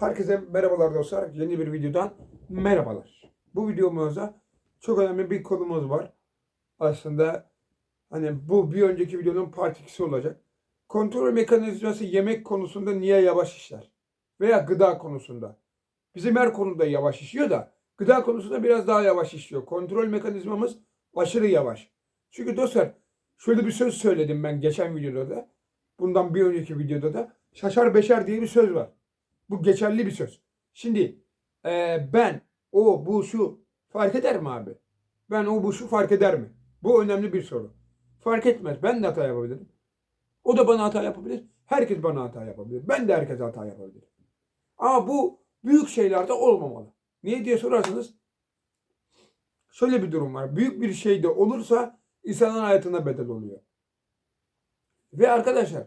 Herkese merhabalar dostlar. Yeni bir videodan merhabalar. Bu videomuzda çok önemli bir konumuz var. Aslında hani bu bir önceki videonun part 2'si olacak. Kontrol mekanizması yemek konusunda niye yavaş işler? Veya gıda konusunda. Bizim her konuda yavaş işliyor da gıda konusunda biraz daha yavaş işliyor. Kontrol mekanizmamız aşırı yavaş. Çünkü dostlar şöyle bir söz söyledim ben geçen videoda da. Bundan bir önceki videoda da. Şaşar beşer diye bir söz var. Bu geçerli bir söz. Şimdi eee, ben, o, bu, şu fark eder mi abi? Ben, o, bu, şu fark eder mi? Bu önemli bir soru. Fark etmez. Ben de hata yapabilirim. O da bana hata yapabilir. Herkes bana hata yapabilir. Ben de herkese hata yapabilirim. Ama bu büyük şeylerde olmamalı. Niye diye sorarsanız şöyle bir durum var. Büyük bir şey de olursa insanın hayatına bedel oluyor. Ve arkadaşlar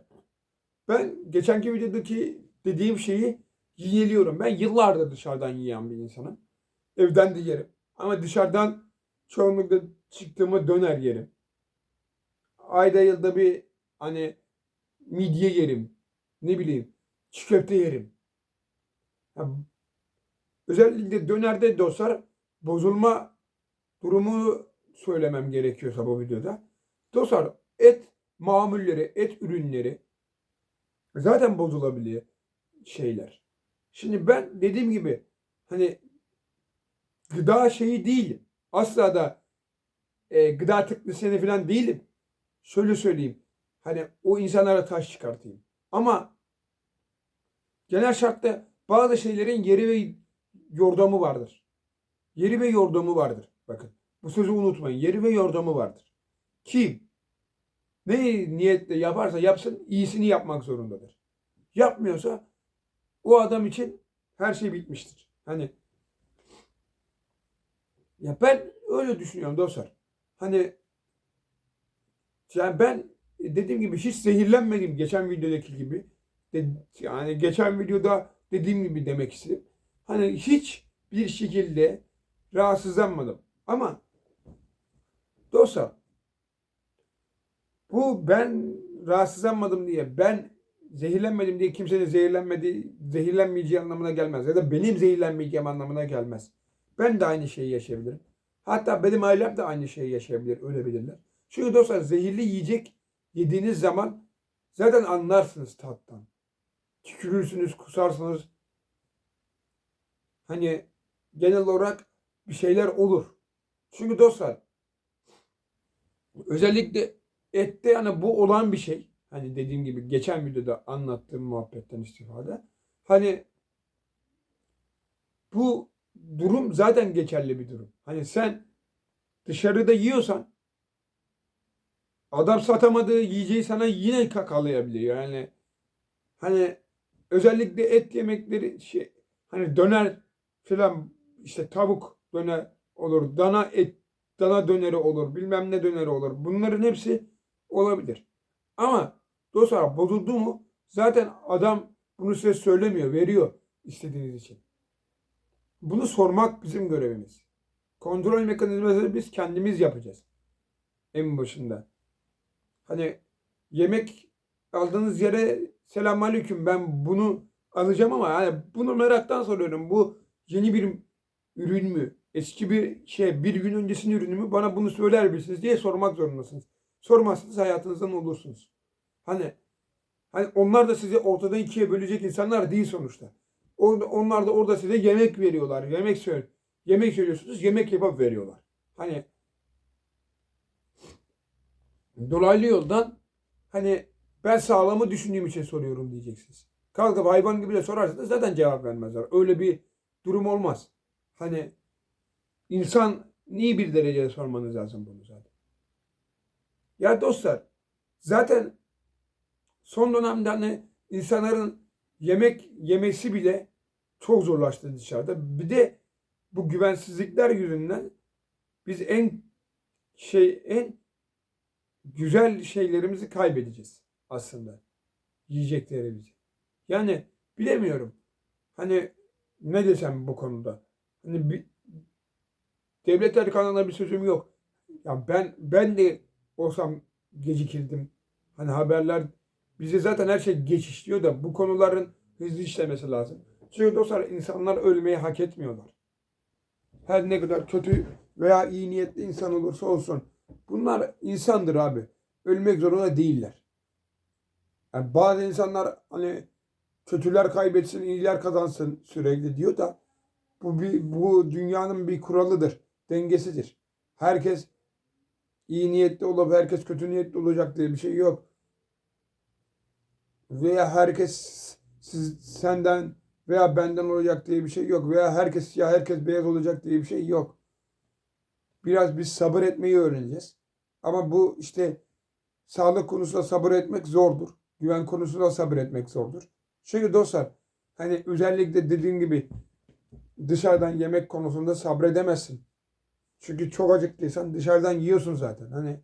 ben geçenki videodaki dediğim şeyi yiyeliyorum. Ben yıllardır dışarıdan yiyen bir insanım. Evden de yerim. Ama dışarıdan çoğunlukla çıktığımı döner yerim. Ayda yılda bir hani midye yerim. Ne bileyim çiğ köfte yerim. Özellikle dönerde dostlar bozulma durumu söylemem gerekiyorsa bu videoda. Dostlar et mamulleri, et ürünleri zaten bozulabiliyor şeyler. Şimdi ben dediğim gibi hani gıda şeyi değilim. Asla da e, gıda teknisyeni falan değilim. Şöyle söyleyeyim. Hani o insanlara taş çıkartayım. Ama genel şartta bazı şeylerin yeri ve yordamı vardır. Yeri ve yordamı vardır. Bakın bu sözü unutmayın. Yeri ve yordamı vardır. Kim ne niyetle yaparsa yapsın iyisini yapmak zorundadır. Yapmıyorsa o adam için her şey bitmiştir. Hani ya ben öyle düşünüyorum dostlar. Hani yani ben dediğim gibi hiç zehirlenmedim geçen videodaki gibi. De, yani geçen videoda dediğim gibi demek istedim. Hani hiç bir şekilde rahatsızlanmadım. Ama dostlar bu ben rahatsızlanmadım diye ben zehirlenmedim diye kimsenin zehirlenmedi, zehirlenmeyeceği anlamına gelmez. Ya da benim zehirlenmeyeceğim anlamına gelmez. Ben de aynı şeyi yaşayabilirim. Hatta benim ailem de aynı şeyi yaşayabilir, ölebilirler. Çünkü dostlar zehirli yiyecek yediğiniz zaman zaten anlarsınız tattan. Tükürürsünüz, kusarsınız. Hani genel olarak bir şeyler olur. Çünkü dostlar özellikle ette yani bu olan bir şey. Hani dediğim gibi geçen videoda anlattığım muhabbetten istifade. Hani bu durum zaten geçerli bir durum. Hani sen dışarıda yiyorsan adam satamadığı yiyeceği sana yine kakalayabiliyor. Yani hani özellikle et yemekleri şey hani döner filan işte tavuk döner olur, dana et dana döneri olur, bilmem ne döneri olur. Bunların hepsi olabilir. Ama dostlar bozuldu mu zaten adam bunu size söylemiyor, veriyor istediğiniz için. Bunu sormak bizim görevimiz. Kontrol mekanizmasını biz kendimiz yapacağız. En başında. Hani yemek aldığınız yere selamünaleyküm ben bunu alacağım ama yani bunu meraktan soruyorum. Bu yeni bir ürün mü? Eski bir şey bir gün öncesinin ürünü mü? Bana bunu söyler misiniz diye sormak zorundasınız. Sormazsanız hayatınızdan olursunuz. Hani hani onlar da sizi ortadan ikiye bölecek insanlar değil sonuçta. Orada, onlar da orada size yemek veriyorlar. Yemek söyle yemek söylüyorsunuz, yemek yapıp veriyorlar. Hani dolaylı yoldan hani ben sağlamı düşündüğüm için soruyorum diyeceksiniz. Kalkıp hayvan gibi de sorarsanız zaten cevap vermezler. Öyle bir durum olmaz. Hani insan niye bir derecede sormanız lazım bunu zaten. Ya dostlar zaten son dönemde hani insanların yemek yemesi bile çok zorlaştı dışarıda. Bir de bu güvensizlikler yüzünden biz en şey en güzel şeylerimizi kaybedeceğiz aslında. Yiyeceklerimizi. Yani bilemiyorum. Hani ne desem bu konuda. Hani bir, devlet erkanına bir sözüm yok. Ya ben ben de olsam gecikirdim. Hani haberler bize zaten her şey geç işliyor da bu konuların hızlı işlemesi lazım. Çünkü dostlar insanlar ölmeyi hak etmiyorlar. Her ne kadar kötü veya iyi niyetli insan olursa olsun. Bunlar insandır abi. Ölmek zorunda değiller. Yani bazı insanlar hani kötüler kaybetsin, iyiler kazansın sürekli diyor da bu bir bu dünyanın bir kuralıdır, dengesidir. Herkes iyi niyetli olup herkes kötü niyetli olacak diye bir şey yok. Veya herkes siz senden veya benden olacak diye bir şey yok. Veya herkes siyah, herkes beyaz olacak diye bir şey yok. Biraz biz sabır etmeyi öğreneceğiz. Ama bu işte sağlık konusunda sabır etmek zordur. Güven konusunda sabır etmek zordur. Çünkü dostlar hani özellikle dediğim gibi dışarıdan yemek konusunda sabredemezsin. Çünkü çok acıktıysan dışarıdan yiyorsun zaten. Hani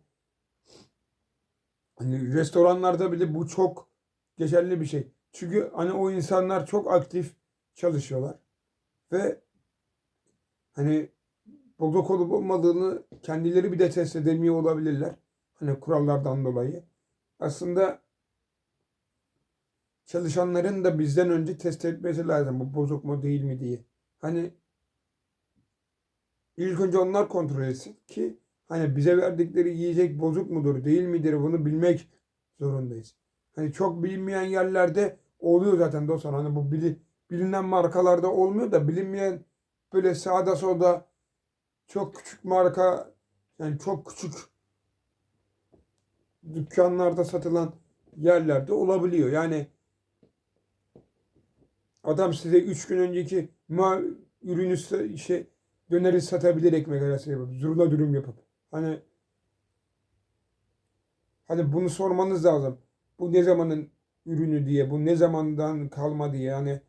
hani restoranlarda bile bu çok geçerli bir şey. Çünkü hani o insanlar çok aktif çalışıyorlar. Ve hani bozuk olup olmadığını kendileri bir de test edemiyor olabilirler. Hani kurallardan dolayı. Aslında çalışanların da bizden önce test etmesi lazım. Bu bozuk mu değil mi diye. Hani ilk önce onlar kontrol etsin ki hani bize verdikleri yiyecek bozuk mudur değil midir bunu bilmek zorundayız. Hani çok bilinmeyen yerlerde oluyor zaten dostlar. Hani bu bili, bilinen markalarda olmuyor da bilinmeyen böyle sağda solda çok küçük marka yani çok küçük dükkanlarda satılan yerlerde olabiliyor. Yani adam size 3 gün önceki ma ürünü şey döneri satabilir ekmek arası yapıp zurna dürüm yapıp. Hani hani bunu sormanız lazım. Bu ne zamanın ürünü diye, bu ne zamandan kalma diye yani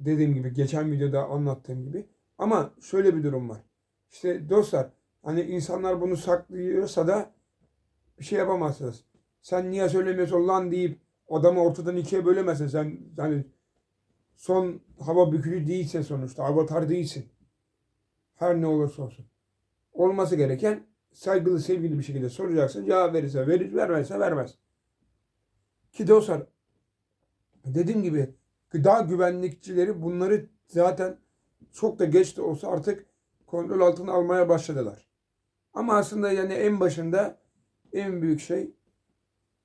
dediğim gibi geçen videoda anlattığım gibi. Ama şöyle bir durum var. İşte dostlar hani insanlar bunu saklıyorsa da bir şey yapamazsınız. Sen niye söylemiyorsun lan deyip adamı ortadan ikiye bölemezsin. Sen hani son hava bükülü değilsin sonuçta. Avatar değilsin. Her ne olursa olsun. Olması gereken saygılı sevgili bir şekilde soracaksın. Cevap verirse verir, vermezse vermez. Ki dostlar dediğim gibi gıda güvenlikçileri bunları zaten çok da geç de olsa artık kontrol altına almaya başladılar. Ama aslında yani en başında en büyük şey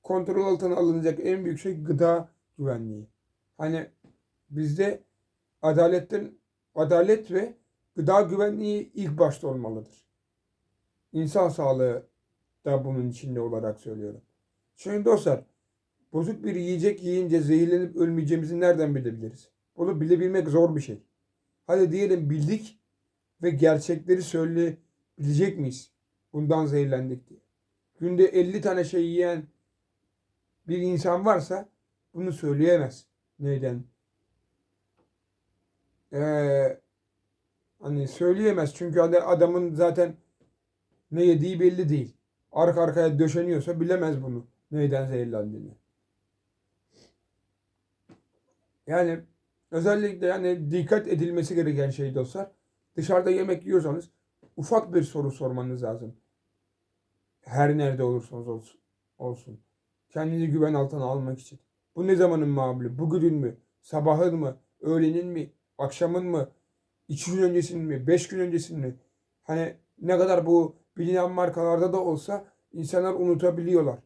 kontrol altına alınacak en büyük şey gıda güvenliği. Hani bizde adaletten adalet ve gıda güvenliği ilk başta olmalıdır. İnsan sağlığı da bunun içinde olarak söylüyorum. Çünkü dostlar bozuk bir yiyecek yiyince zehirlenip ölmeyeceğimizi nereden bilebiliriz? Bunu bilebilmek zor bir şey. Hadi diyelim bildik ve gerçekleri söyleyebilecek miyiz? Bundan zehirlendik diye. Günde 50 tane şey yiyen bir insan varsa bunu söyleyemez. Neden? Ee, hani söyleyemez çünkü adamın zaten ne yediği belli değil. Arka arkaya döşeniyorsa bilemez bunu. Neyden zehirlendiğini. Yani özellikle yani dikkat edilmesi gereken şey dostlar. Dışarıda yemek yiyorsanız ufak bir soru sormanız lazım. Her nerede olursanız olsun. olsun. Kendinizi güven altına almak için. Bu ne zamanın mamülü? Bugünün mü? Sabahın mı? Öğlenin mi? Akşamın mı? İki gün öncesinin mi? Beş gün öncesinin mi? Hani ne kadar bu bilinen markalarda da olsa insanlar unutabiliyorlar.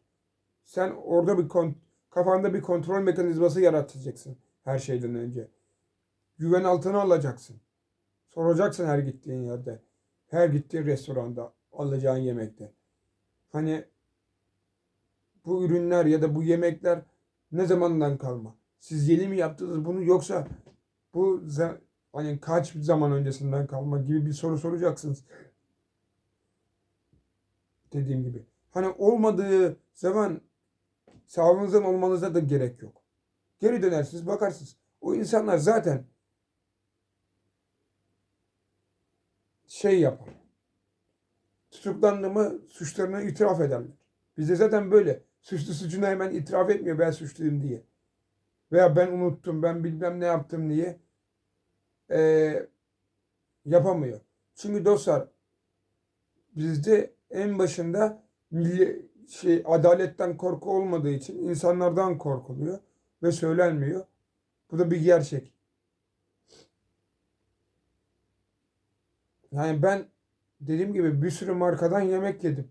Sen orada bir kafanda bir kontrol mekanizması yaratacaksın her şeyden önce. Güven altına alacaksın. Soracaksın her gittiğin yerde. Her gittiğin restoranda alacağın yemekte. Hani bu ürünler ya da bu yemekler ne zamandan kalma? Siz yeni mi yaptınız bunu yoksa bu hani kaç zaman öncesinden kalma gibi bir soru soracaksınız. Dediğim gibi. Hani olmadığı zaman sağlığınızdan olmanıza da gerek yok. Geri dönersiniz bakarsınız. O insanlar zaten şey yapar. Tutuklandı mı suçlarını itiraf ederler. Bizde zaten böyle. Suçlu suçunu hemen itiraf etmiyor ben suçluyum diye. Veya ben unuttum, ben bilmem ne yaptım diye eee, yapamıyor. Çünkü dostlar bizde en başında milli, şey adaletten korku olmadığı için insanlardan korkuluyor ve söylenmiyor. Bu da bir gerçek. Yani ben dediğim gibi bir sürü markadan yemek yedim.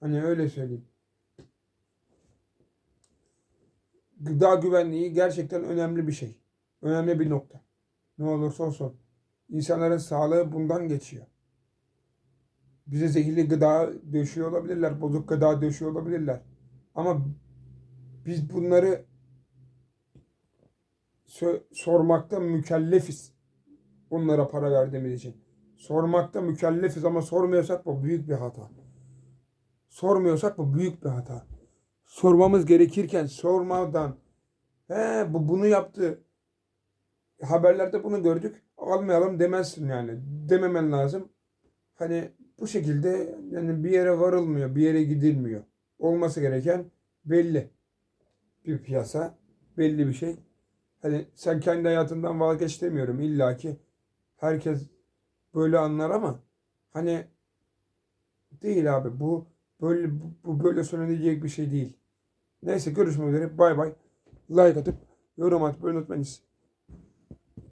Hani öyle söyleyeyim. Gıda güvenliği gerçekten önemli bir şey. Önemli bir nokta. Ne olursa olsun. İnsanların sağlığı bundan geçiyor. Bize zehirli gıda döşüyor olabilirler, bozuk gıda döşüyor olabilirler. Ama biz bunları sormakta mükellefiz. Onlara para verdiğimiz için. Sormakta mükellefiz ama sormuyorsak bu büyük bir hata. Sormuyorsak bu büyük bir hata. Sormamız gerekirken sormadan he bu bunu yaptı. Haberlerde bunu gördük. Almayalım demezsin yani. Dememen lazım. Hani bu şekilde yani bir yere varılmıyor, bir yere gidilmiyor. Olması gereken belli. Bir piyasa, belli bir şey. Hani sen kendi hayatından vazgeç demiyorum. İlla ki herkes böyle anlar ama hani değil abi bu böyle bu böyle söylenilecek bir şey değil. Neyse görüşmek üzere. Bay bay. Like atıp yorum atmayı unutmayınız.